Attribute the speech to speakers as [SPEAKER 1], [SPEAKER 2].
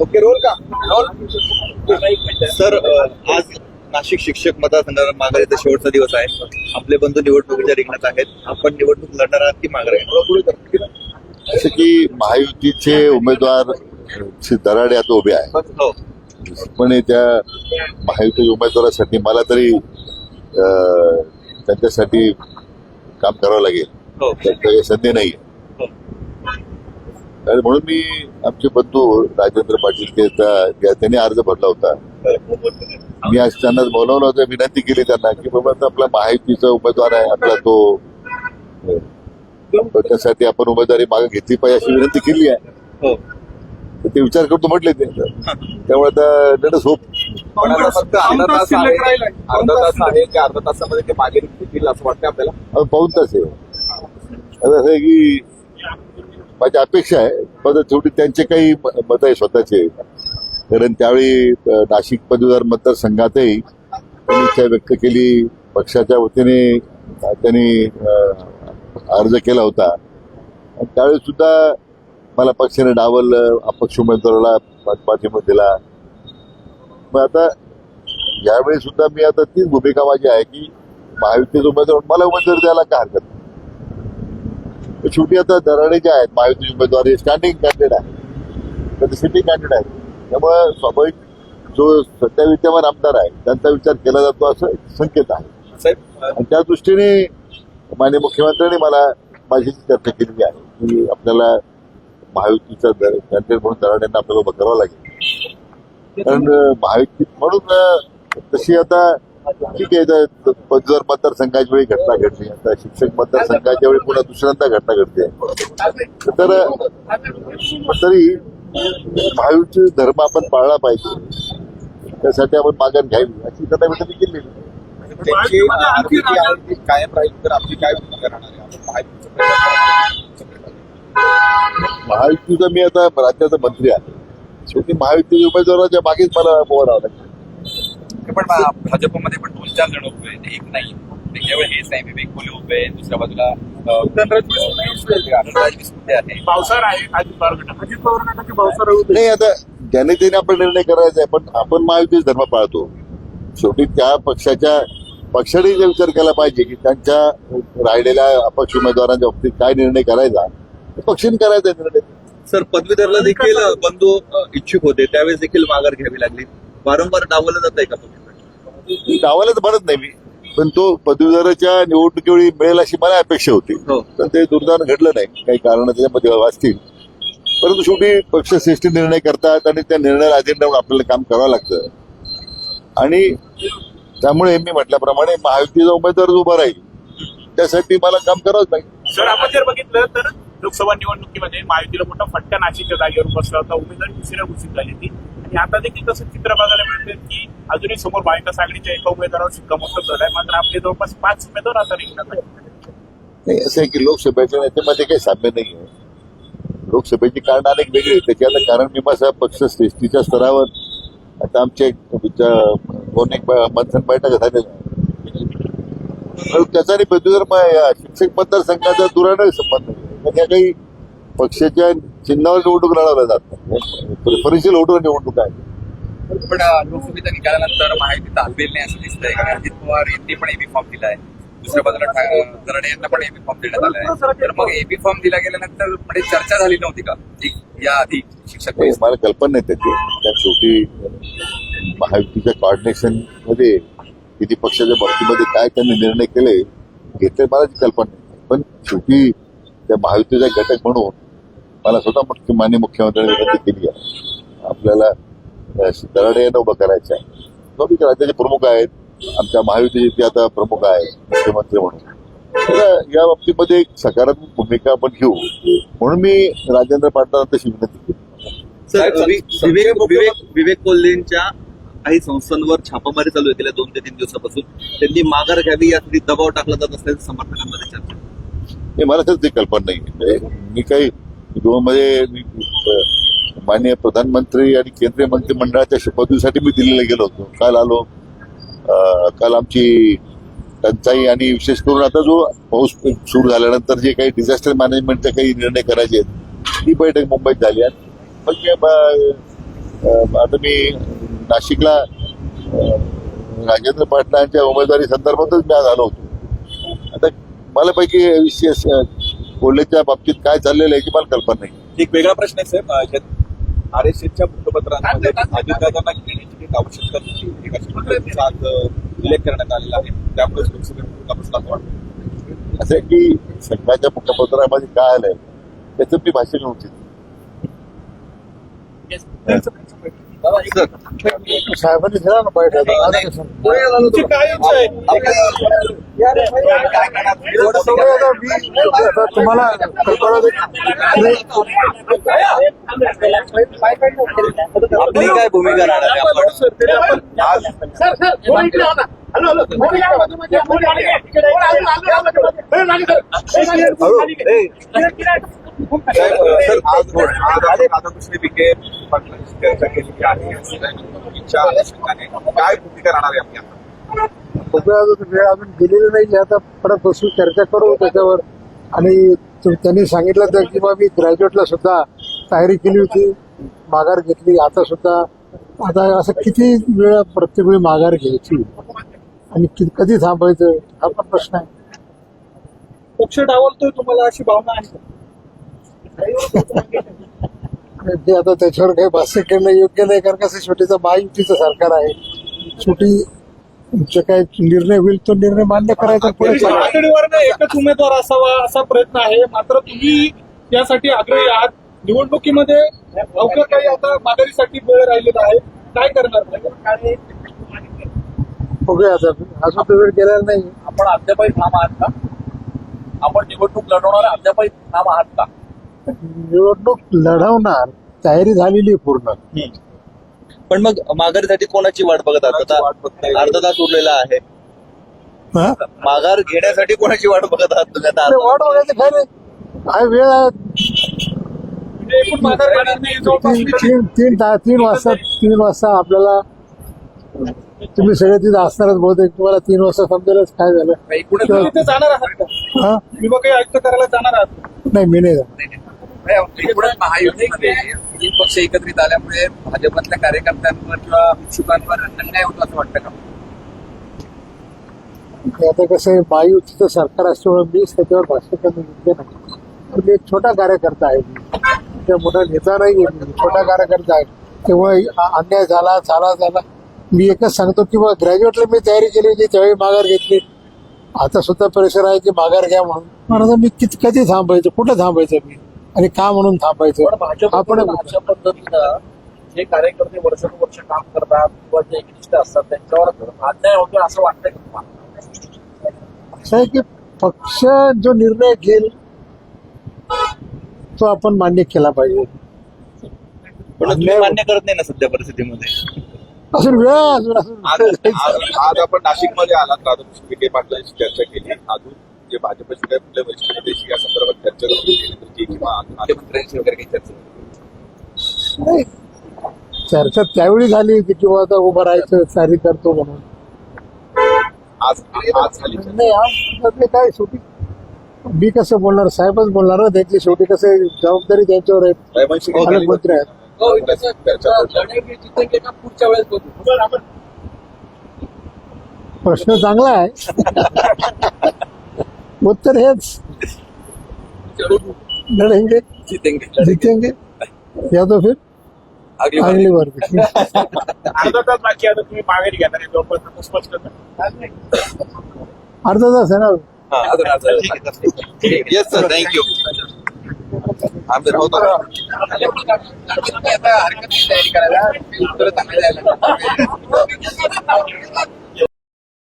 [SPEAKER 1] Okay role का?
[SPEAKER 2] Sir आज नाशिक शिक्षक मतदारसंघात माघारीचा शेवटचा दिवस आहे. आपले बंधू निवडणुकीच्या रिंगणात आहेत. आपण निवडणूक लढणार आहात की माघारी
[SPEAKER 3] जसं की महायुतीचे उमेदवार दराडे आता उभे आहेत.
[SPEAKER 2] हो.
[SPEAKER 3] पण त्या महायुतीच्या उमेदवारासाठी मला तरी त्यांच्यासाठी काम करावं लागेल.
[SPEAKER 2] हो.
[SPEAKER 3] त्यांच्या काही संधी नाही.
[SPEAKER 2] हो.
[SPEAKER 3] आणि म्हणून मी आमचे बंधू राजेंद्र पाटील ते त्या- त्यांनी अर्ज भरला होता. मी आज त्यांना बोलवलं होतं विनंती केली त्यांना की बाबा आपला महायुतीचा उमेदवार आहे आपला तो अं, त्याच्यासाठी आपण उमेदवारी मागे घेतली पाहिजे अशी विनंती केली आहे. तर ते विचार करतो म्हटले ते. त्यामुळे आता लेट होप
[SPEAKER 1] पण आता फक्त अर्धा तास आहे. अर्धा तास आहे त्या अर्धा तासामध्ये ते मागे निघतील असं वाटतं आपल्याला?
[SPEAKER 3] पाऊन तास आहे. आता असं आहे की माझी अपेक्षा आहे. पण शेवटी त्यांचे काही मत आहे स्वतःचे. कारण त्यावेळी नाशिक पदवीधर मतदारसंघातही त्यांनी इच्छा व्यक्त केली. पक्षाच्या वतीने त्यांनी अर्ज केला होता. आणि त्यावेळी सुद्धा मला पक्षाने डावललं अपक्ष उमेदवाराला पाठिंबा दिला. मग आता यावेळी सुद्धा मी आता तीच भूमिका माझी आहे की महायुतीचे उमेदवार मला उमेदवारी द्यायला काय हरकत नाही. शेवटी आता दराडे जे आहेत महायुतीचे उमेदवार हे स्टँडिंग कॅन्डिडेट आहे तर ते सिटिंग कॅन्डिडेट आहे त्यामुळे स्वाभाविक जो सध्या विद्यमान आमदार आहे त्यांचा विचार केला जातो असं संकेत आहे. आणि त्या दृष्टीने माननीय मुख्यमंत्र्यांनी मला माझी चर्चा केलेली आहे की आपल्याला महायुतीचा कॅन्डिडेट म्हणून दराड्यांना आपल्याला उभं करावं लागेल. कारण महायुती म्हणून तशी आता ठीक आहे तर मतदारसंघाच्या वेळी घटना घडली आता शिक्षक मतदारसंघाच्या वेळी पुन्हा दुसऱ्यांदा घटना घडते. तर तरी महायुती धर्म आपण पाळला पाहिजे. त्यासाठी आपण मागण घ्यावी अशी त्यांना विनंती केली
[SPEAKER 1] कायम राहील तर आपली काय भूमिका राहणार आहे आपण महायुतीचं प्रयत्न करू.
[SPEAKER 3] महायुतीचा मी आता राज्याचा मंत्री आहे. शेवटी महायुती उमेदवाराच्या मागेच मला उभं राहावं लागतं
[SPEAKER 4] पण भाजपमध्ये पण दोन चार जण उभे आहेत. एक नाही. हेच विवेक कोले उभे आहेत. दुसऱ्या बाजूला
[SPEAKER 3] नाही आता ज्याने त्याने आपण निर्णय करायचा आहे पण आपण महायुतीच धर्म पाळतो. शेवटी त्या पक्षाच्या पक्षाने विचार केला पाहिजे की त्यांच्या राहिलेल्या अपक्ष उमेदवारांच्या बाबतीत काय निर्णय करायचा पक्षाने करायचा निर्णय.
[SPEAKER 2] सर पदवीधरला देखील बंधू इच्छुक होते. त्यावेळेस देखील माघार घ्यावी लागली. वारंवार डावलं जात आहे का
[SPEAKER 3] तर म्हणत नाही मी. पण तो पदवीधराच्या निवडणुकीवेळी मिळेल अशी मला अपेक्षा होती.
[SPEAKER 2] हो.
[SPEAKER 3] तर ते दुर्दैवानं घडलं नाही. काही कारण त्याच्यामध्ये असतील. परंतु शेवटी पक्ष श्रेष्ठी निर्णय करतात आणि त्या निर्णयाला अधीन राहून आपल्याला काम करावं लागतं. आणि त्यामुळे मी म्हटल्याप्रमाणे महायुतीचा उमेदवार जो उभा राहील. त्यासाठी मला काम करावंच लागेल.
[SPEAKER 5] सर आपण जर बघितलं तर लोकसभा निवडणुकीमध्ये महायुतीला मोठा फटका नाशिकच्या जागेवर बसला होता. उमेदवारी दुसऱ्या घोषित झाली होती. आणि आता देखील तसं चित्र बघायला मिळते की अजूनही समोर महाविकास आघाडीच्या एका उमेदवारावर शिक्कामोर्तब झालाय. मात्र आपले जवळपास पाच उमेदवार आता रिंगणात
[SPEAKER 3] नाही असं आहे की लोकसभेच्या नेत्यामध्ये काही साम्य नाही आहे. लोकसभेची कारण अनेक वेगळी आहेत. त्याची कारण मीमांसा पक्ष श्रेष्ठीच्या स्तरावर आता आमचे दोन एक मंथन बैठक झालेल्या त्याचा आणि पदवीधर शिक्षक मतदारसंघाचा दुराने संबंध त्या काही पक्षाच्या चिन्हावर निवडणूक लढवल्या जातात प्रेफरन्शियल वोटर निवडणूक आहे.
[SPEAKER 4] पण लोकसभेच्या निकालानंतर महायुतीत हलवेल नाही असं दिसतंय. कारण अजित पवार यांनी पण एबी फॉर्म दिलाय. दुसऱ्या बाजूला दराडे यांना पण एबी फॉर्म देण्यात आलाय. तर मग एबी फॉर्म दिला गेल्यानंतर म्हणजे चर्चा झाली नव्हती का? या आधी शिक्षक
[SPEAKER 3] मला कल्पना नाही त्याची. त्या शेवटी महायुतीच्या कॉर्डिनेशनमध्ये किती पक्षाच्या बाबतीमध्ये काय त्यांनी निर्णय केले घेतले मला ती कल्पना नाही. पण शेवटी त्या महायुतीचा घटक म्हणून मला स्वतः मान्य मुख्यमंत्र्यांनी विनंती केली आहे. आपल्याला दराडे यांना उभं करायचं आहे. स्वाभाविक राज्याचे प्रमुख आहेत. आमच्या महायुतीचे ते आता प्रमुख आहे मुख्यमंत्री म्हणून. तर या बाबतीमध्ये एक सकारात्मक भूमिका आपण घेऊ. म्हणून मी राजेंद्र पाटलांना तशी विनंती केली.
[SPEAKER 2] सर वि- विवेक विवेक विवेक कोल्हेंच्या काही संस्थांवर छापामारी चालू आहे गेल्या दोन ते तीन दिवसापासून. त्यांनी माघार घ्यावी यासाठी दबाव टाकला जात असल्याचं समर्थकांमध्ये चर्चा
[SPEAKER 3] नाही मला तर ती कल्पना नाही. म्हणजे मी काही मध्ये मी माननीय प्रधानमंत्री आणि केंद्रीय मंत्रिमंडळाच्या शपथविधीसाठी मी दिल्लीला गेलो होतो. काल आलो. काल आमची टंचाई आणि विशेष करून आता जो पाऊस सुरू झाल्यानंतर जे काही डिझास्टर मॅनेजमेंटचे काही निर्णय करायचे आहेत ती बैठक मुंबईत झाली आणि मग आता मी नाशिकला राजेंद्र पाटला यांच्या उमेदवारी संदर्भातच मी आज आलो होतो. आता मला पैकी विशेष कोल्हेच्या बाबतीत काय चाललेलं आहे याची मला कल्पना नाही.
[SPEAKER 1] एक वेगळा प्रश्न आहे साहेब. आर एस एसच्या वृत्तपत्रांमध्ये अजितदादांना घेण्याची एक आवश्यकता होती. एक अशा आज उल्लेख करण्यात आलेला आहे. त्यामुळे लोकसभेत प्रश्न असं वाटतं
[SPEAKER 3] असं आहे की संघाच्या मुखपत्रामध्ये काय आलंय त्याचं मी भाषण इच्छितो साहेबांनी दिला ना बैठक
[SPEAKER 5] तुमची काय इच्छा आहे
[SPEAKER 3] तुम्हाला
[SPEAKER 2] आपली काय भूमिका राहणार आहे आपण
[SPEAKER 1] आहे अनुषंगाने काय भूमिका राहणार आहे आपली आता?
[SPEAKER 6] अजून वेळ अजून गेलेली नाही आता परत बसू चर्चा करू त्याच्यावर आणि त्यांनी सांगितलं तर की बा मी ग्रॅज्युएटला सुद्धा तयारी केली होती माघार घेतली आता सुद्धा आता असं किती वेळा प्रत्येक वेळी माघार घ्यायची आणि कि- कधी थांबायचं हा पण प्रश्न आहे.
[SPEAKER 5] पक्ष डावलतोय तुम्हाला अशी भावना आहे का?
[SPEAKER 6] आणि ते आता त्याच्यावर काही भाष्य करणं योग्य नाही कारण कसं शेवटीचं महायुतीचं सरकार आहे. शेवटी जे काही निर्णय होईल तो निर्णय मान्य करायचा पुढे
[SPEAKER 5] वरिष्ठ
[SPEAKER 6] चालायचं.
[SPEAKER 5] पातळीवर एकच उमेदवार असावा असा प्रयत्न आहे. मात्र तुम्ही त्यासाठी आग्रही आहात. निवडणुकीमध्ये अवघड काही आता माघारीसाठी वेळ राहिलेला आहे. काय करणार?
[SPEAKER 6] बघूया आता अजून तर वेळ गेलेला नाही.
[SPEAKER 7] आपण अद्यापही ठाम आहात का? आपण निवडणूक लढवणार अद्यापही ठाम आहात का?
[SPEAKER 6] निवडणूक लढवणार तयारी झालेली आहे पूर्ण.
[SPEAKER 2] पण मग माघारीसाठी कोणाची वाट बघत आहात? आता अर्धा तास उरलेला आहे.
[SPEAKER 6] हा?
[SPEAKER 2] माघार घेण्यासाठी कोणाची वाट बघत आहात तुम्ही? आता
[SPEAKER 6] अरे वाट बघायचं काय नाही. काय वेळ आहे?
[SPEAKER 5] एकूण माघार घेणार नाही जवळपास
[SPEAKER 6] तीन तीन तीन ता- तीन वाजता तीन वाजता आपल्याला तुम्ही सगळे तिथे असणारच बहुतेक. तुम्हाला तीन वाजता समजेलच काय झालं.
[SPEAKER 5] तिथे जाणार आहात का?
[SPEAKER 6] हा?
[SPEAKER 5] आयुक्त करायला जाणार आहात?
[SPEAKER 6] नाही मी नाही जात.
[SPEAKER 4] एकूणच महायुतीमध्ये तीन पक्ष एकत्रित आल्यामुळे भाजपमधल्या कार्यकर्त्यांवर किंवा इच्छुकांवर अन्याय होतो असं वाटतं का?
[SPEAKER 6] आणि आता कसं आहे महायुतीचं सरकार असल्यामुळे मीच त्याच्यावर भाष्य करणं योग्य नाही. तर मी एक छोटा कार्यकर्ता आहे. मी. त्या मोठा नेता नाही आहे मी. छोटा कार्यकर्ता आहे. तेव्हा अन्याय झाला झाला झाला. मी एकच सांगतो की बा ग्रॅज्युएटला मी तयारी केली होती त्यावेळी माघार घेतली. आता सुद्धा प्रेशर आहे की माघार घ्या म्हणून. पण आता मी किती कधी थांबायचं? कुठं थांबायचं मी? आणि का म्हणून थांबायचं? आपण
[SPEAKER 7] अशा पद्धतीनं जे कार्यकर्ते वर्षानुवर्ष काम करतात किंवा जे एकनिष्ठ असतात त्यांच्यावर अन्याय होतोय असं वाटतंय का तुम्हाला?
[SPEAKER 6] असं आहे की पक्ष जो निर्णय घेईल तो आपण मान्य केला पाहिजे.
[SPEAKER 2] मान्य करत नाही ना सध्या परिस्थितीमध्ये?
[SPEAKER 6] अजून वेळ आहे, अजून अजून.
[SPEAKER 1] आज आज आज आपण नाशिकमध्ये आलात राधाकृष्ण विखे पाटलांची चर्चा केली. अजून जे भाजपचे काही कुठले वरिष्ठ नेते या संदर्भात चर्चा केली तर ती किंवा आले
[SPEAKER 4] मुख्यमंत्र्यांशी वगैरे काही चर्चा?
[SPEAKER 6] नाही. चर्चा त्यावेळी झाली होती किंवा आता उभं राहायचं तयारी करतो म्हणून.
[SPEAKER 1] आज आज झाली चर्चा.
[SPEAKER 6] नाही आज काय शेवटी मी कसं बोलणार? साहेबच बोलणार ना त्यांची शेवटी कसं जबाबदारी त्यांच्यावर आहे. पालकमंत्री आहेत.
[SPEAKER 7] हो,
[SPEAKER 6] प्रश्न चांगला आहे. उत्तर हेच. लढेंगे
[SPEAKER 4] जितेंगे
[SPEAKER 6] जीतेंगे. या तो फिर.
[SPEAKER 4] अगली बार.
[SPEAKER 5] अर्धा तास बाकी आता तुम्ही माघारी घेणार आहे आता स्पष्ट करा.
[SPEAKER 6] अर्धा तास आहे ना
[SPEAKER 2] येस सर थँक्यू
[SPEAKER 1] आम्ही राहतो
[SPEAKER 4] आता हरकत नाही तयारी करायला. उत्तर चांगली द्यायला